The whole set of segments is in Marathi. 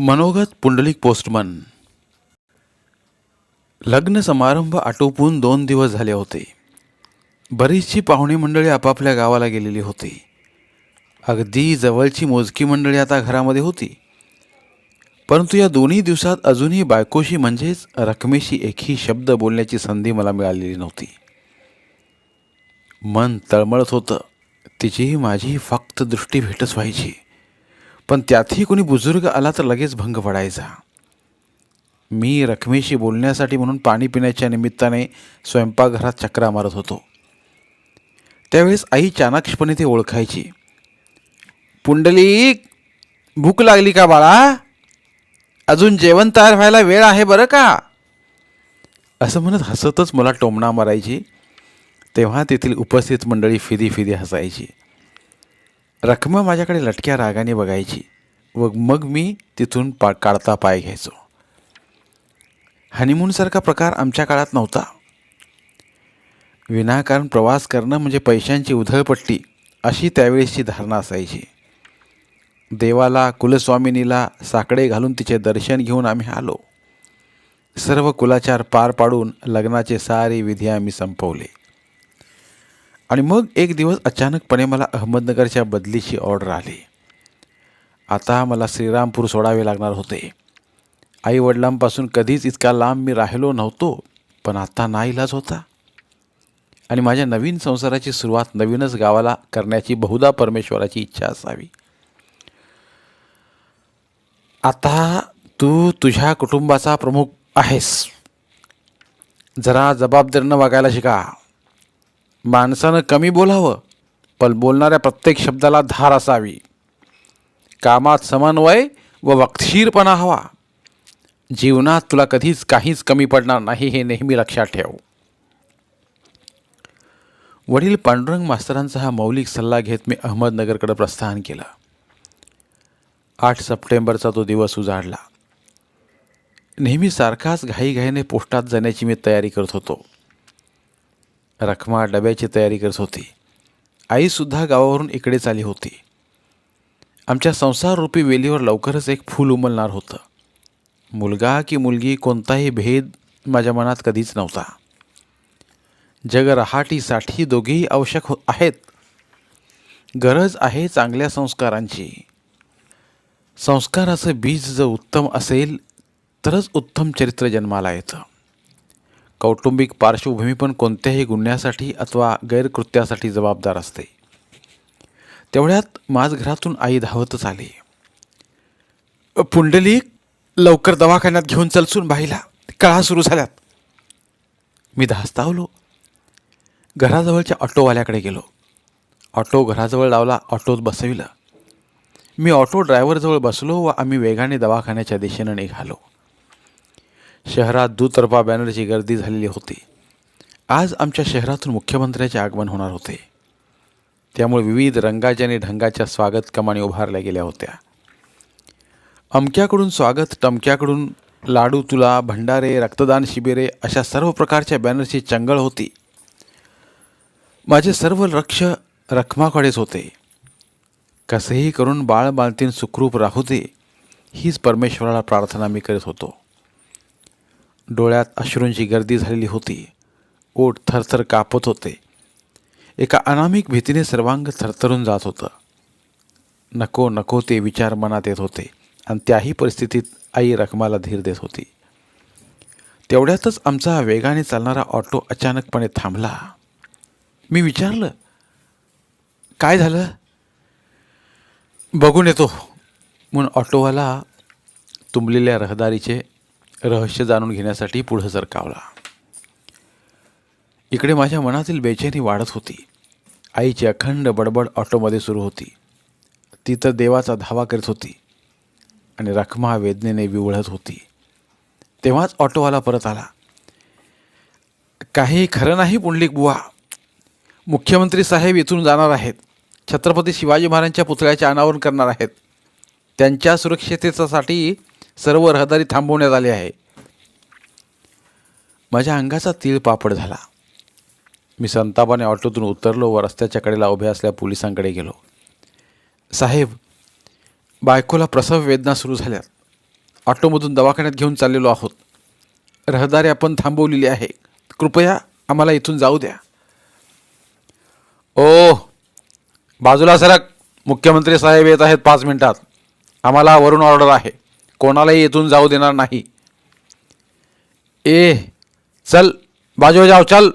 मनोगत पुंडलिक पोस्टमन. लग्न समारंभ आटोपून दोन दिवस झाले होते. बरीचशी पाहुणे मंडळी आपापल्या गावाला गेलेली होती. अगदी जवळची मोजकी मंडळी आता घरामध्ये होती. परंतु या दोन्ही दिवसात अजूनही बायकोशी म्हणजेच रकमेशी एकही शब्द बोलण्याची संधी मला मिळालेली नव्हती. मन तळमळत होतं. तिचीही माझी फक्त दृष्टी भेटच व्हायची. पण त्यातही कोणी बुजुर्ग आला तर लगेच भंग पडायचा. मी रकमेशी बोलण्यासाठी म्हणून पाणी पिण्याच्या निमित्ताने स्वयंपाकघरात चक्रा मारत होतो. त्यावेळेस आई चाणाक्षपणे ते ओळखायची. पुंडलिक भूक लागली का बाळा? अजून जेवण तयार व्हायला वेळ आहे बरं का? असं म्हणत हसतच मला टोमणा मारायची. तेव्हा तेथील उपस्थित मंडळी फिदी फिदी हसायची. रखमा माझ्याकडे लटक्या रागाने बघायची. व मग मी तिथून पा काढता पाय घ्यायचो. हनीमूनसारखा प्रकार आमच्या काळात नव्हता. विनाकारण प्रवास करणं म्हणजे पैशांची उधळपट्टी अशी त्यावेळेसची धारणा असायची. देवाला कुलस्वामिनीला साकडे घालून तिचे दर्शन घेऊन आम्ही आलो. सर्व कुलाचार पार पाडून लग्नाचे सारे विधी आम्ही संपवले. आणि मग एक दिवस अचानकपणे मला अहमदनगरच्या बदलीची ऑर्डर आली. आता मला श्रीरामपूर सोडावे लागणार होते. आई वडिलांपासून कधीच इतका लांब मी राहिलो नव्हतो पण आता नाईलाज होता. आणि माझ्या नवीन संसाराची सुरुवात नवीनच गावाला करण्याची बहुधा परमेश्वराची इच्छा असावी. आता तू तुझ्या कुटुंबाचा प्रमुख आहेस. जरा जबाबदारीनं वागायला शिका. माणसानं कमी बोलावं पण बोलणाऱ्या प्रत्येक शब्दाला धार असावी. कामात समन्वय व वक्तशीरपणा हवा. जीवनात तुला कधीच काहीच कमी पडणार नाही हे नेहमी लक्षात ठेव. वडील पांडुरंग मास्तरांचा हा मौलिक सल्ला घेत मी अहमदनगरकडे प्रस्थान केलं. आठ सप्टेंबरचा तो दिवस उजाडला. नेहमी सारखाच घाईघाईने पोस्टात जाण्याची मी तयारी करत होतो. रखमा डब्याची तयारी करत होती. आईसुद्धा गावावरून इकडेच आली होती. आमच्या संसाररूपी वेलीवर लवकरच एक फूल उमलणार होतं. मुलगा की मुलगी कोणताही भेद माझ्या मनात कधीच नव्हता. जग रहाटीसाठी दोघेही आवश्यक हो आहेत. गरज आहे चांगल्या संस्कारांची. संस्काराचं बीज जर उत्तम असेल तरच उत्तम चरित्र जन्माला येतं. कौटुंबिक पार्श्वभूमी पण कोणत्याही गुन्ह्यासाठी अथवा गैरकृत्यासाठी जबाबदार असते. तेवढ्यात माझ घरातून आई धावतच आली. "अ, पुंडलिक लवकर दवाखान्यात घेऊन चलसून बाईला. कळा सुरू झाल्यात. मी धास्तावलो. घराजवळच्या ऑटोवाल्याकडे गेलो. ऑटो घराजवळ लावला ऑटोत बसविलं. मी ऑटो ड्रायव्हरजवळ बसलो व आम्ही वेगाने दवाखान्याच्या दिशेनं निघालो. शहरात दुतर्फा बॅनरची गर्दी झालेली होती. आज आमच्या शहरातून मुख्यमंत्र्याचे आगमन होणार होते. त्यामुळे विविध रंगाच्या आणि ढंगाच्या स्वागत कमानी उभारल्या गेल्या होत्या. अमक्याकडून स्वागत टमक्याकडून लाडू तुला भंडारे रक्तदान शिबिरे अशा सर्व प्रकारच्या बॅनरची चंगळ होती. माझे सर्व लक्ष रखमाकडेच होते. कसेही करून बाळ बालतीन सुखरूप राहू दे हीच परमेश्वराला प्रार्थना मी करत होतो. डोळ्यात अश्रूंची गर्दी झालेली होती. ओठ थरथर कापत होते. एका अनामिक भीतीने सर्वांग थरथरून जात होतं. नको नको ते विचार मनात येत होते आणि त्याही परिस्थितीत आई रखमाला धीर देत होती. तेवढ्यातच आमचा वेगाने चालणारा ऑटो अचानकपणे थांबला. मी विचारलं काय झालं? बघून येतो. म्हणून ऑटोवाला तुंबलेल्या रहदारीचे रहस्य जाणून घेण्यासाठी पुढं सरकावला इकडे माझ्या मनातील बेचैनी वाढत होती. आईची अखंड बडबड ऑटोमध्ये सुरू होती. ती तर देवाचा धावा करीत होती आणि रखमा वेदनेने विवळत होती. तेव्हाच ऑटोवाला परत आला. काही खरं नाही पुंडलिक बुवा. मुख्यमंत्री साहेब इथून जाणार आहेत. छत्रपती शिवाजी महाराजांच्या पुतळ्याचे अनावरण करणार आहेत. त्यांच्या सुरक्षिततेसाठी सर्व रहदारी थांबवण्यात आली आहे. माझ्या अंगाचा तीळ पापड झाला. मी संतापाने ऑटोतून उतरलो व रस्त्याच्या कडेला उभ्या असल्या पोलिसांकडे गेलो. साहेब बायकोला प्रसव वेदना सुरू झाल्या. ऑटोमधून दवाखान्यात घेऊन चाललेलो आहोत. रहदारी आपण थांबवलेली आहे. कृपया आम्हाला इथून जाऊ द्या. ओ बाजूला सरक. मुख्यमंत्री साहेब येत आहेत पाच मिनिटात. आम्हाला वरून ऑर्डर आहे. कोणालाही इथून जाऊ देणार नाही. ए चल बाजू जाव चल.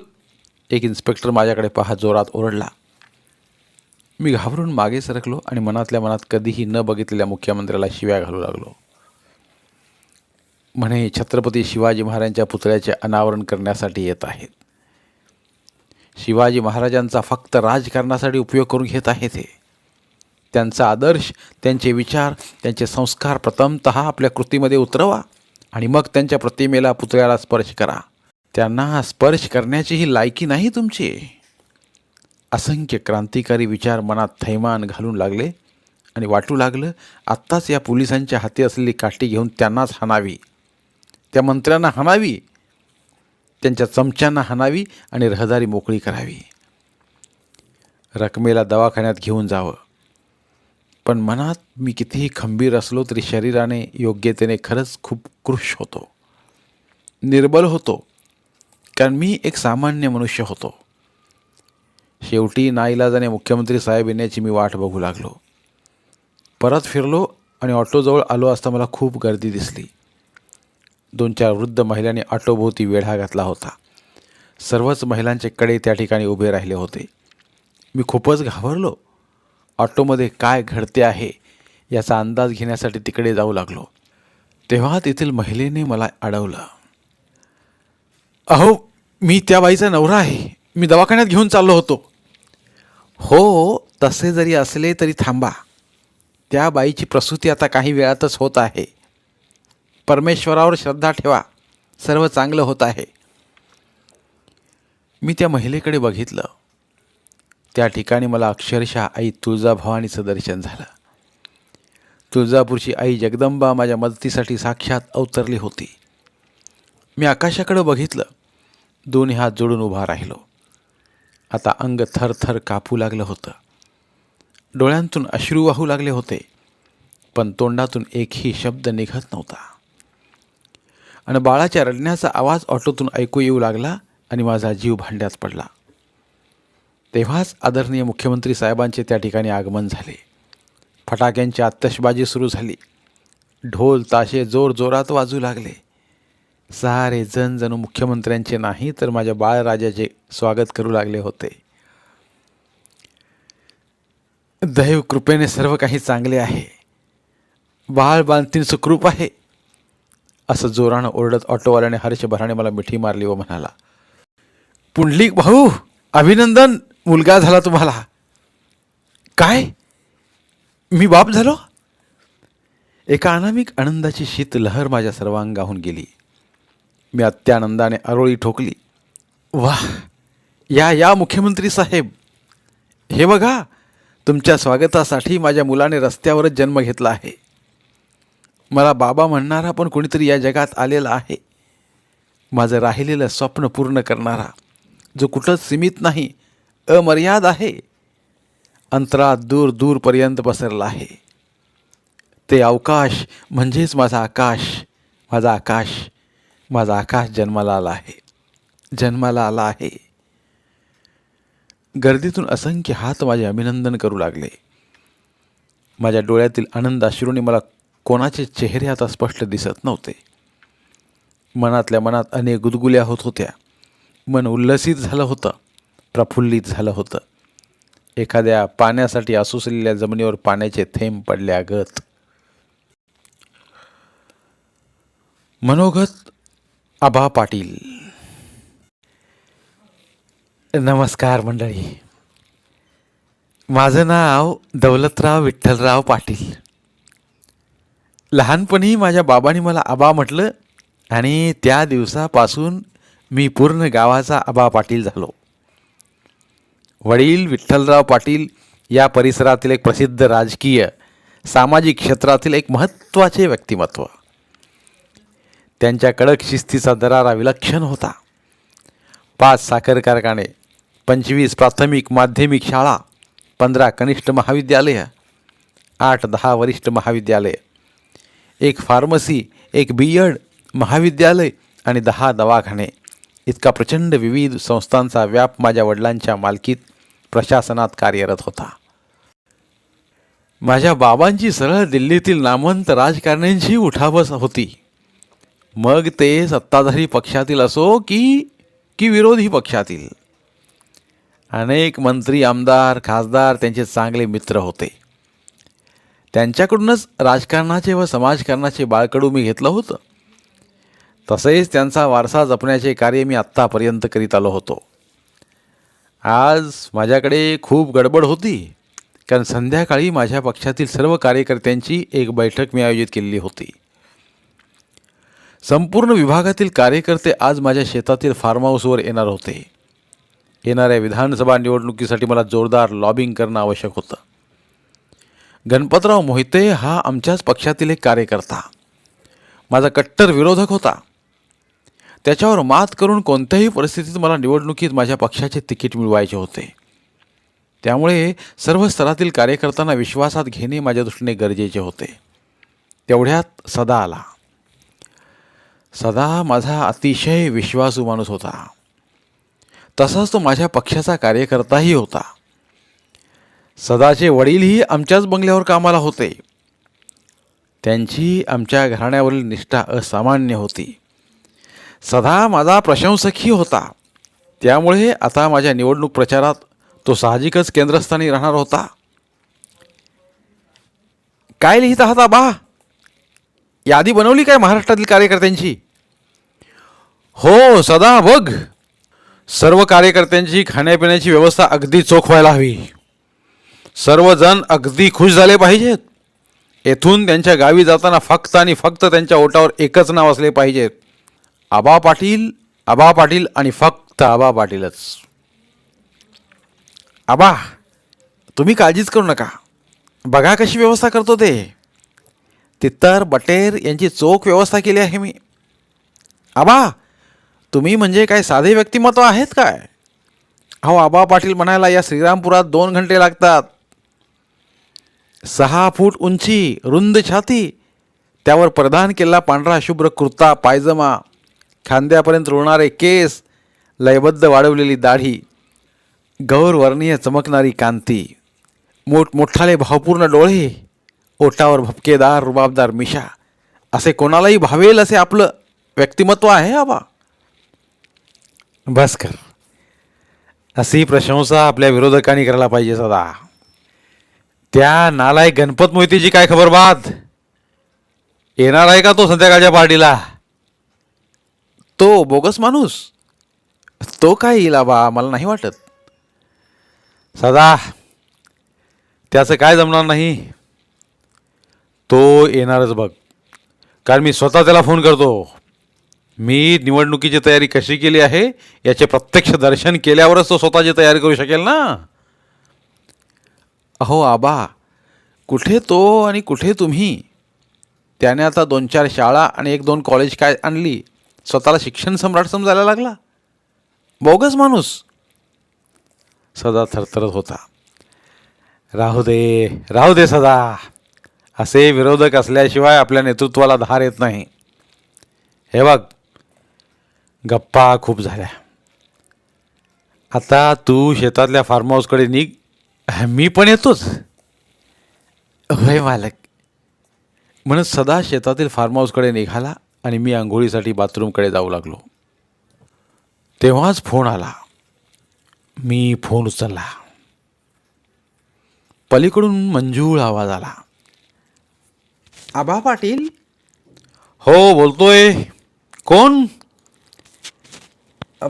एक इन्स्पेक्टर माझ्याकडे पहा जोरात ओरडला. मी घाबरून मागे सरकलो आणि मनातल्या मनात कधीही न बघितलेल्या मुख्यमंत्र्याला शिव्या घालू लागलो. म्हणे छत्रपती शिवाजी महाराजांच्या पुतळ्याचे अनावरण करण्यासाठी येत आहेत. शिवाजी महाराजांचा फक्त राजकारणासाठी उपयोग करून घेत आहे ते त्यांचा आदर्श त्यांचे विचार त्यांचे संस्कार प्रथमत आपल्या कृतीमध्ये उतरवा आणि मग त्यांच्या प्रतिमेला पुतळ्याला स्पर्श करा. त्यांना स्पर्श करण्याची ही लायकी नाही तुमची. असंख्य क्रांतिकारी विचार मनात थैमान घालून लागले आणि वाटू लागलं आत्ताच या पोलिसांच्या हाती असलेली काठी घेऊन त्यांनाच हाणावी. त्या मंत्र्यांना हाणावी त्यांच्या चमच्यांना हाणावी आणि रहदारी मोकळी करावी. रकमेला दवाखान्यात घेऊन जावं. पण मनात मी कितीही खंबीर असलो तरी शरीराने योग्यतेने खरंच खूप कृश होतो. निर्बल होतो. कारण मी एक सामान्य मनुष्य होतो. शेवटी नाईलाजाने मुख्यमंत्री साहेब येण्याची मी वाट बघू लागलो. परत फिरलो आणि ऑटोजवळ आलो असता मला खूप गर्दी दिसली. दोन चार वृद्ध महिलांनी ऑटोभोवती वेढा घातला होता. सर्वच महिलांचे कडे त्या ठिकाणी उभे राहिले होते. मी खूपच घाबरलो. ऑटोमध्ये काय घडते आहे याचा अंदाज घेण्यासाठी तिकडे जाऊ लागलो. तेव्हा तेथील महिलेने मला अडवलं. अहो मी त्या बाईचा नवरा आहे. मी दवाखान्यात घेऊन चाललो होतो. हो तसे जरी असले तरी थांबा. त्या बाईची प्रसूती आता काही वेळातच होत आहे. परमेश्वरावर श्रद्धा ठेवा. सर्व चांगलं होत आहे. मी त्या महिलेकडे बघितलं. त्या ठिकाणी मला अक्षरशः आई तुळजाभवानीचं दर्शन झालं. तुळजापूरची आई जगदंबा माझ्या मदतीसाठी साक्षात अवतरली होती. मी आकाशाकडं बघितलं. दोन्ही हात जोडून उभा राहिलो. आता अंग थरथर कापू लागलं होतं. डोळ्यांतून अश्रू वाहू लागले होते पण तोंडातून एकही शब्द निघत नव्हता. आणि बाळाच्या रडण्याचा आवाज ऑटोतून ऐकू येऊ लागला आणि माझा जीव भांड्यात पडला. तेव्हाच आदरणीय मुख्यमंत्री साहेबांचे त्या ठिकाणी आगमन झाले. फटाक्यांची आतषबाजी सुरू झाली. ढोल ताशे जोर जोरात वाजू लागले. सारे जण जणू मुख्यमंत्र्यांचे नाही तर माझ्या बाळराजाचे स्वागत करू लागले होते. दैव कृपेने सर्व काही चांगले आहे. बाळ बांधतीन सुखरूप आहे. असं जोरानं ओरडत ऑटोवाल्याने हर्षभराने मला मिठी मारली व म्हणाला पुंडलिक भाऊ अभिनंदन! मुलगा झाला तुम्हाला. काय? मी बाप झालो? एका अनामिक आनंदाची शीत लहर माझ्या सर्वांगाहून गेली. मी अत्यानंदाने आरोळी ठोकली. वा या या मुख्यमंत्री साहेब! हे बघा तुमच्या स्वागतासाठी माझ्या मुलाने रस्त्यावरच जन्म घेतला आहे. मला बाबा म्हणणारा पण कोणीतरी या जगात आलेला आहे. माझं राहिलेलं स्वप्न पूर्ण करणारा जो कुठंच सीमित नाही अमर्याद आहे. अंतरात दूर दूरपर्यंत पसरला आहे. ते अवकाश म्हणजेच माझा आकाश माझा आकाश माझा आकाश जन्माला आला आहे जन्माला आला आहे. गर्दीतून असंख्य हात माझे अभिनंदन करू लागले. माझ्या डोळ्यातील आनंद अश्रूने मला कोणाचे चेहरे आता स्पष्ट दिसत नव्हते. मनातल्या मनात अनेक गुदगुल्या होत होत्या. मन उल्लसित झालं होतं. प्रफुल्लित झालं होतं. एखाद्या पाण्यासाठी आसुसलेल्या जमिनीवर पाण्याचे थेंब पडल्यागत मनोगत आबा पाटील. नमस्कार मंडळी. माझं नाव दौलतराव विठ्ठलराव पाटील. लहानपणी माझ्या बाबांनी मला आबा म्हटलं आणि त्या दिवसापासून मी पूर्ण गावाचा आबा पाटील झालो. वडील विठ्ठलराव पाटील या परिसरातील एक प्रसिद्ध राजकीय सामाजिक क्षेत्रातील एक महत्त्वाचे व्यक्तिमत्व. त्यांच्या कडक शिस्तीचा दरारा विलक्षण होता. पाच साखर कारखाने पंचवीस प्राथमिक माध्यमिक शाळा पंधरा कनिष्ठ महाविद्यालय आठ दहा वरिष्ठ महाविद्यालय एक फार्मसी एक बी एड महाविद्यालय आणि दहा दवाखाने. इतका प्रचंड विविध संस्थांचा व्याप माझ्या वडिलांच्या मालकीत प्रशासनात कार्यरत होता. माझ्या बाबांची सरळ दिल्लीतील नामवंत राजकारण्यांची उठाबस होती. मग ते सत्ताधारी पक्षातील असो की की विरोधी पक्षातील. अनेक मंत्री आमदार खासदार त्यांचे चांगले मित्र होते. त्यांच्याकडूनच राजकारणाचे व समाजकारणाचे बाळकडू मी घेतलं होतं. तसेच त्यांचा वारसा जपण्याचे कार्य मी आत्तापर्यंत करीत आलो होतो. आज माझ्याकडे खूप गडबड होती कारण संध्याकाळी माझ्या पक्षातील सर्व कार्यकर्त्यांची एक बैठक मी आयोजित केलेली होती. संपूर्ण विभागातील कार्यकर्ते आज माझ्या शेतातील फार्म हाऊसवर येणार होते. येणाऱ्या विधानसभा निवडणुकीसाठी मला जोरदार लॉबिंग करणं आवश्यक होतं. गणपतराव मोहिते हा आमच्याच पक्षातील एक कार्यकर्ता. माझा कट्टर विरोधक होता. त्याच्यावर मात करून कोणत्याही परिस्थितीत मला निवडणुकीत माझ्या पक्षाचे तिकीट मिळवायचे होते. त्यामुळे सर्व स्तरातील कार्यकर्त्यांना विश्वासात घेणे माझ्या दृष्टीने गरजेचे होते. तेवढ्यात सदा आला. सदा माझा अतिशय विश्वासू माणूस होता. तसाच तो माझ्या पक्षाचा कार्यकर्ताही होता. सदाचे वडीलही आमच्याच बंगल्यावर कामाला होते. त्यांची आमच्या घराण्यावरील निष्ठा असामान्य होती. सदा माझा प्रशंसकही होता. त्यामुळे आता माझ्या निवडणूक प्रचारात तो साहजिकच केंद्रस्थानी राहणार होता. काय लिहित आहात आबा? यादी बनवली काय महाराष्ट्रातील कार्यकर्त्यांची? हो सदा बघ. सर्व कार्यकर्त्यांची खाण्यापिण्याची व्यवस्था अगदी चोख व्हायला हवी. सर्वजण अगदी खुश झाले पाहिजेत. येथून त्यांच्या गावी जाताना फक्त आणि फक्त त्यांच्या ओटावर एकच नाव असले पाहिजेत. आबा पाटील आबा पाटील आणि फक्त आबा पाटीलच. आबा तुम्ही काळजीच करू नका. बघा कशी व्यवस्था करतो ते. तित्तर बटेर यांची चोख व्यवस्था केली आहे मी. आबा तुम्ही म्हणजे काय साधे व्यक्तिमत्व आहेत काय? अहो आबा पाटील म्हणायला या श्रीरामपुरात दोन घंटे लागतात. सहा फूट उंची रुंद छाती. त्यावर प्रदान केलेला पांढरा शुभ्र कुर्ता पायजमा. खांद्यापर्यंत रुळणारे केस लयबद्ध वाढवलेली दाढी गौरवर्णीय चमकणारी कांती मोठमोठाले भावपूर्ण डोळे ओटावर भपकेदार रुबाबदार मिशा असे कोणालाही भावेल असे आपलं व्यक्तिमत्व आहे आबा. बस कर. अशी प्रशंसा आपल्या विरोधकांनी करायला पाहिजे सदा. त्या नालायक गणपत मोहितीची काय खबर बाद? येणार आहे का तो संध्याकाळच्या पार्टीला? तो बोगस माणूस? तो काय येईल आबा मला नाही वाटत. सदा त्याचं काय जमणार नाही? तो येणारच बघ. कारण मी स्वतः त्याला फोन करतो. मी निवडणुकीची तयारी कशी केली आहे याचे प्रत्यक्ष दर्शन केल्यावरच तो स्वतःची तयारी करू शकेल ना? अहो आबा कुठे तो आणि कुठे तुम्ही? त्याने आता दोन चार शाळा आणि एक दोन कॉलेज काय आणली? स्वतःला शिक्षण सम्राट समजायला लागला. बोगस माणूस. सदा थरथरत होता. राहू दे राहू दे सदा. असे विरोधक असल्याशिवाय आपल्या नेतृत्वाला धार येत नाही. हे बघ गप्पा खूप झाल्या. आता तू शेतातल्या फार्म हाऊसकडे निघ. मी पण येतोच. होय मालक. म्हणून सदा शेतातील फार्म हाऊसकडे निघाला. आणि मी आंघोळीसाठी बाथरूमकडे जाऊ लागलो. तेव्हाच फोन आला. मी फोन उचलला. पलीकडून मंजूळ आवाज आला. आबा पाटील? हो बोलतोय. कोण?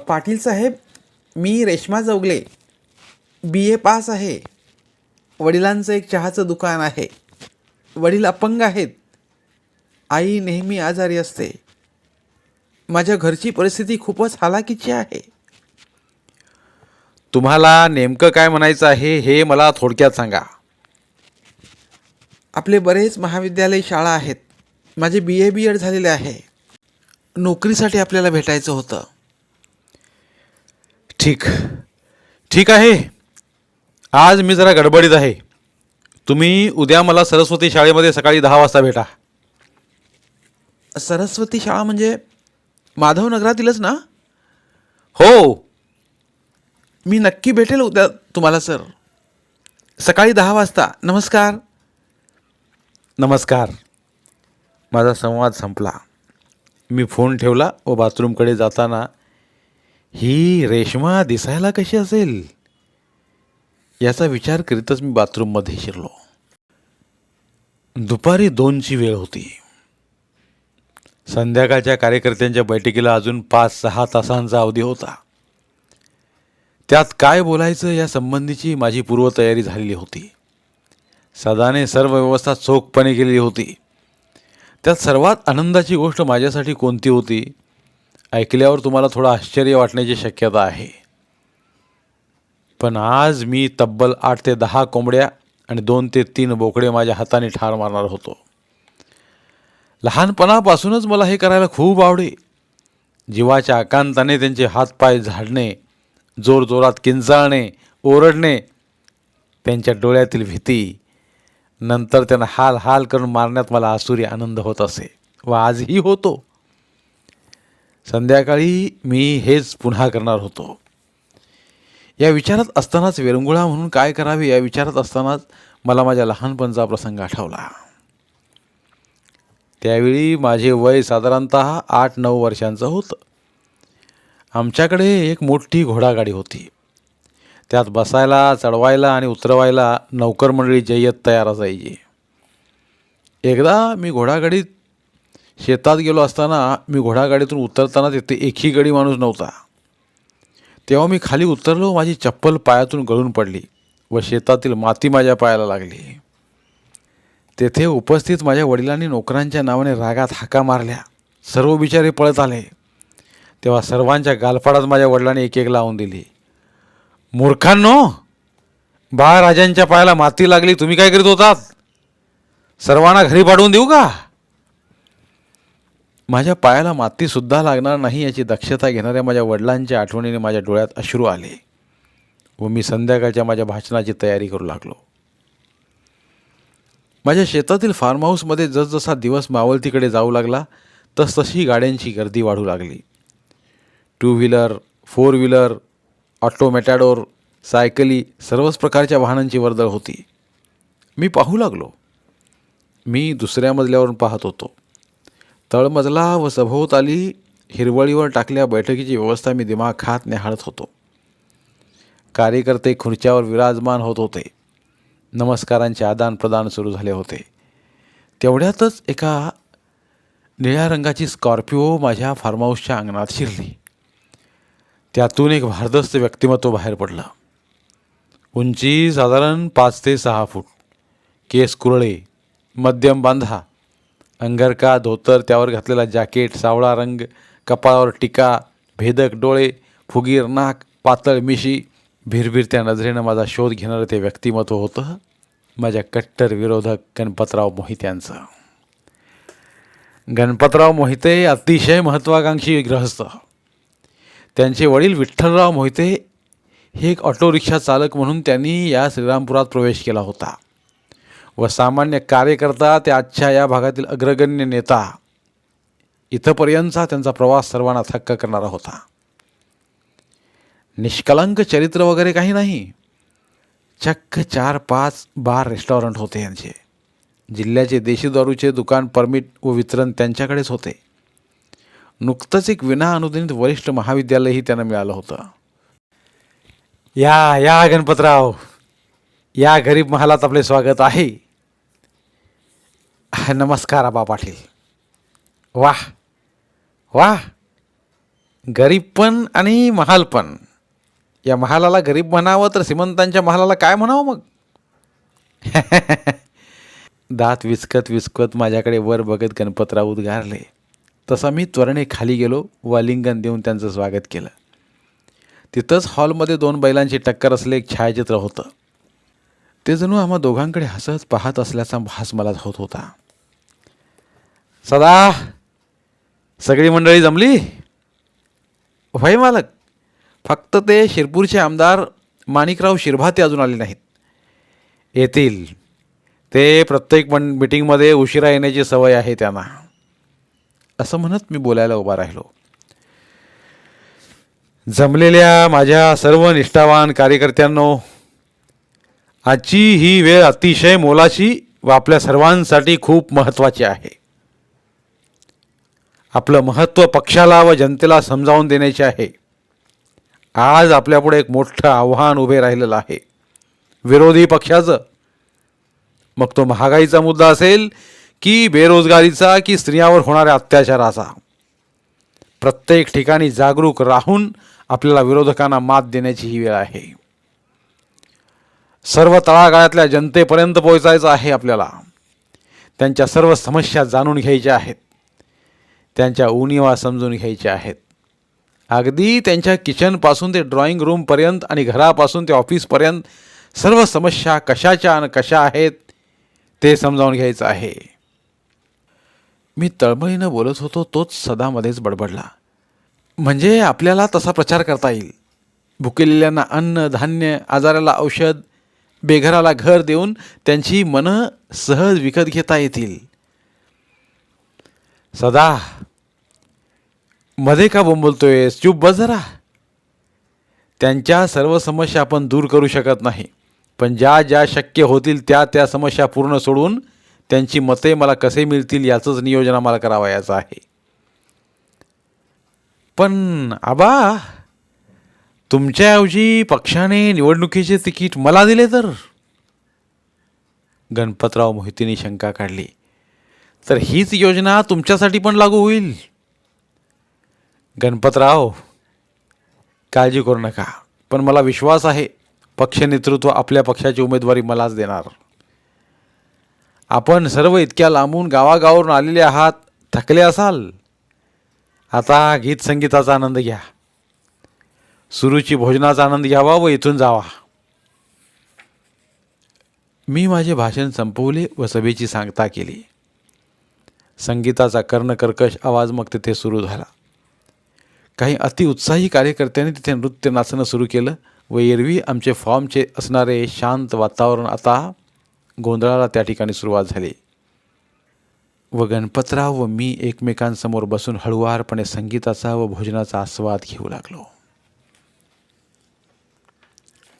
पाटील साहेब मी Reshma Jawagale B A pass आहे. वडिलांचं एक चहाचं दुकान आहे. वडील अपंग आहेत. आई नेहमी आजारी असते. माझ्या घरची परिस्थिती खूपच हालाकीची आहे. तुम्हाला नेमकं काय म्हणायचं आहे हे मला थोडक्यात सांगा. आपले बरेच महाविद्यालय शाळा आहेत. माझे बी ए बी एड झालेले आहे. नोकरीसाठी आपल्याला भेटायचं होतं. ठीक. ठीक आहे. आज मी जरा गडबडीत आहे. तुम्ही उद्या मला सरस्वती शाळेमध्ये सकाळी दहा वाजता भेटा. सरस्वती शाळा म्हणजे माधव नगरातीलच ना? हो. मी नक्की भेटेल उद्या तुम्हाला सर. सकाळी दहा वाजता. नमस्कार. नमस्कार. माझा संवाद संपला. मी फोन ठेवला व बाथरूमकडे जाताना ही रेश्मा दिसायला कशी असेल? याचा विचार करीतच मी बाथरूममध्ये शिरलो. दुपारी दोनची वेळ होती. संध्याकाळच्या कार्यकर्त्यांच्या बैठकीला अजून पाच सहा तासांचा अवधी होता. त्यात काय बोलायचं या संबंधीची माझी पूर्वतयारी झालेली होती. सदाने सर्व व्यवस्था चोखपणे केलेली होती. त्यात सर्वात आनंदाची गोष्ट माझ्यासाठी कोणती होती ऐकल्यावर तुम्हाला थोडं आश्चर्य वाटण्याची शक्यता आहे. पण आज मी तब्बल आठ ते दहा कोंबड्या आणि दोन ते तीन बोकडे माझ्या हाताने ठार मारणार होतो. लहानपणापासूनच मला हे करायला खूप आवडे. जीवाच्या आकांताने त्यांचे हातपाय झाडणे जोरजोरात किंचाळणे ओरडणे त्यांच्या डोळ्यातील भीती. नंतर त्यांना हाल हाल करून मारण्यात मला आसुरी आनंद होत असे व आजही होतो. संध्याकाळी मी हेच पुन्हा करणार होतो. या विचारात असतानाच विरंगुळा म्हणून काय करावे या विचारात असतानाच मला माझ्या लहानपणचा प्रसंग आठवला. त्यावेळी माझे वय साधारणत आठ नऊ वर्षांचं होतं. आमच्याकडे एक मोठी घोडागाडी होती. त्यात बसायला चढवायला आणि उतरवायला नौकर मंडळी जय्यत तयार असायची. एकदा मी घोडागाडीत शेतात गेलो असताना मी घोडागाडीतून उतरताना तिथे एकही गडी माणूस नव्हता. तेव्हा मी खाली उतरलो माझी चप्पल पायातून गळून पडली व शेतातील माती माझ्या पायाला लागली. तेथे उपस्थित माझ्या वडिलांनी नोकरांच्या नावाने रागात हाका मारल्या. सर्व बिचारे पळत आले. तेव्हा सर्वांच्या गालफाडात माझ्या वडिलांनी एक एक लावून दिली. मूर्खांनो बाळराजांच्या पायाला माती लागली तुम्ही काय करीत होतात? सर्वांना घरी पाठवून देऊ का? माझ्या पायाला मातीसुद्धा लागणार नाही याची दक्षता घेणाऱ्या माझ्या वडिलांच्या आठवणीने माझ्या डोळ्यात अश्रू आले व मी संध्याकाळच्या माझ्या भाषणाची तयारी करू लागलो. माझ्या शेतातील फार्म हाऊसमध्ये जसजसा दिवस मावळतीकडे जाऊ लागला तसतशी गाड्यांची गर्दी वाढू लागली. Two wheeler four wheeler auto matador सायकली सर्वच प्रकारच्या वाहनांची वर्दळ होती. मी पाहू लागलो. मी दुसऱ्या मजल्यावरून पाहत होतो. तळमजला व सभोवताली हिरवळीवर टाकल्या बैठकीची व्यवस्था मी दिमाग खात निहाळत होतो. कार्यकर्ते खुर्च्यावर विराजमान होत होते. नमस्कारांचे आदानप्रदान सुरू झाले होते. तेवढ्यातच एका निळ्या रंगाची स्कॉर्पिओ माझ्या फार्महाऊसच्या अंगणात शिरली. त्यातून एक भारदस्त व्यक्तिमत्व बाहेर पडलं. उंची साधारण पाच ते सहा फूट केस कुरळे मध्यम बांधा अंगरका धोतर त्यावर घातलेला जॅकेट सावळा रंग कपाळावर टिका भेदक डोळे फुगीर नाक पातळ मिशी भिरभिरत्या नजरेनं माझा शोध घेणारं ते व्यक्तिमत्व होतं. माझ्या कट्टर विरोधक गणपतराव मोहित्यांचं गणपतराव मोहिते अतिशय महत्त्वाकांक्षी ग्रहस्थ. त्यांचे वडील विठ्ठलराव मोहिते हे एक ऑटो रिक्षा चालक म्हणून त्यांनी या श्रीरामपुरात प्रवेश केला होता. व सामान्य कार्यकर्ता ते आजच्या या भागातील अग्रगण्य नेता. इथंपर्यंतचा त्यांचा प्रवास सर्वांना थक्क करणारा होता. निष्कलंक चरित्र वगैरे काही नाही. चक्क चार पाच बार रेस्टॉरंट होते यांचे. जिल्ह्याचे देशी दारूचे दुकान परमिट व वितरण त्यांच्याकडेच होते. नुकतंच एक विना अनुदानित वरिष्ठ महाविद्यालयही त्यांना मिळालं होतं. या या गणपतराव. या गरीब महालात आपले स्वागत आहे. नमस्कार आबा पाटील. वाह वाह. गरीब पण आणि महाल पण. या महालाला गरीब म्हणावं तर श्रीमंतांच्या महालाला काय म्हणावं मग? दात विचकत विचकत माझ्याकडे वर बघत गणपतराव उद्गारले तसा मी त्वरणे खाली गेलो व देऊन त्यांचं स्वागत केलं. तिथंच हॉलमध्ये दोन बैलांची टक्कर असले एक छायाचित्र होतं. ते जणू आम्हा दोघांकडे हसत पाहत असल्याचा भास मला होत होता. सदा सगळी मंडळी जमली? होय मालक. फक्त ते शिरपूरचे आमदार माणिकराव शिरभाते अजून आले नाहीत. येतील. ते प्रत्येक मन मिटिंगमध्ये उशिरा येण्याची सवय आहे त्यांना. असं म्हणत मी बोलायला उभा राहिलो. जमलेल्या माझ्या सर्व निष्ठावान कार्यकर्त्यांनो आजची ही वेळ अतिशय मोलाची व आपल्या सर्वांसाठी खूप महत्त्वाची आहे. आपलं महत्त्व पक्षाला व जनतेला समजावून देण्याचे आहे. आज आपल्यापुढे एक मोठं आव्हान उभे राहिलेलं आहे. विरोधी पक्षाचं. मग तो महागाईचा मुद्दा असेल की बेरोजगारीचा की स्त्रियांवर होणाऱ्या अत्याचाराचा. प्रत्येक ठिकाणी जागरूक राहून आपल्याला विरोधकांना मात देण्याची ही वेळ आहे. सर्व तळागाळातल्या जनतेपर्यंत पोहोचायचं आहे आपल्याला. त्यांच्या सर्व समस्या जाणून घ्यायच्या आहेत. त्यांच्या उणीवा समजून घ्यायच्या आहेत. अगदी त्यांच्या किचनपासून ते ड्रॉइंग रूमपर्यंत आणि घरापासून ते ऑफिसपर्यंत सर्व समस्या कशाच्या आणि कशा आहेत ते समजावून घ्यायचं आहे. मी तळमळीनं बोलत होतो तोच सदामध्येच बडबडला. म्हणजे आपल्याला तसा प्रचार करता येईल. भुकेलेल्यांना अन्न धान्य आजाराला औषध बेघराला घर देऊन त्यांची मनं सहज विकत घेता येतील. सदा मध्ये का बोंबलतोय? चूप बस जरा. त्यांच्या सर्व समस्या आपण दूर करू शकत नाही. पण ज्या ज्या शक्य होतील त्या त्या समस्या पूर्ण सोडून त्यांची मते मला कसे मिळतील याचंच नियोजन आम्हाला करावयाचं आहे. पण आबा तुमच्याऐवजी पक्षाने निवडणुकीचे तिकीट मला दिले तर? गणपतराव मोहितीने शंका काढली. तर हीच योजना तुमच्यासाठी पण लागू होईल. गणपतराव काळजी करू नका. पण मला विश्वास आहे पक्ष नेतृत्व आपल्या पक्षाची उमेदवारी मलाच देणार. आपण सर्व इतक्या लांबून गावागावरून आलेले आहात थकले असाल? आता गीत संगीताचा आनंद घ्या. सुरूची भोजनाचा आनंद घ्यावा व इथून जावा. मी माझे भाषण संपवले व सभेची सांगता केली. संगीताचा कर्णकर्कश आवाज मग तिथे सुरू झाला. काही अतिउत्साही कार्यकर्त्यांनी तिथे नृत्य नाचणं सुरू केलं. व एरवी आमचे फॉर्मचे असणारे शांत वातावरण आता गोंधळाला त्या ठिकाणी सुरुवात झाली. व गणपतराव व मी एकमेकांसमोर बसून हळुवारपणे संगीताचा व भोजनाचा आस्वाद घेऊ लागलो.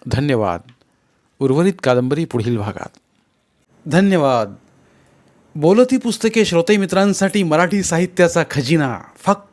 धन्यवाद. उर्वरित कादंबरी पुढील भागात. धन्यवाद. बोलती पुस्तके श्रोते मित्रांसाठी मराठी साहित्याचा खजिना. फक्त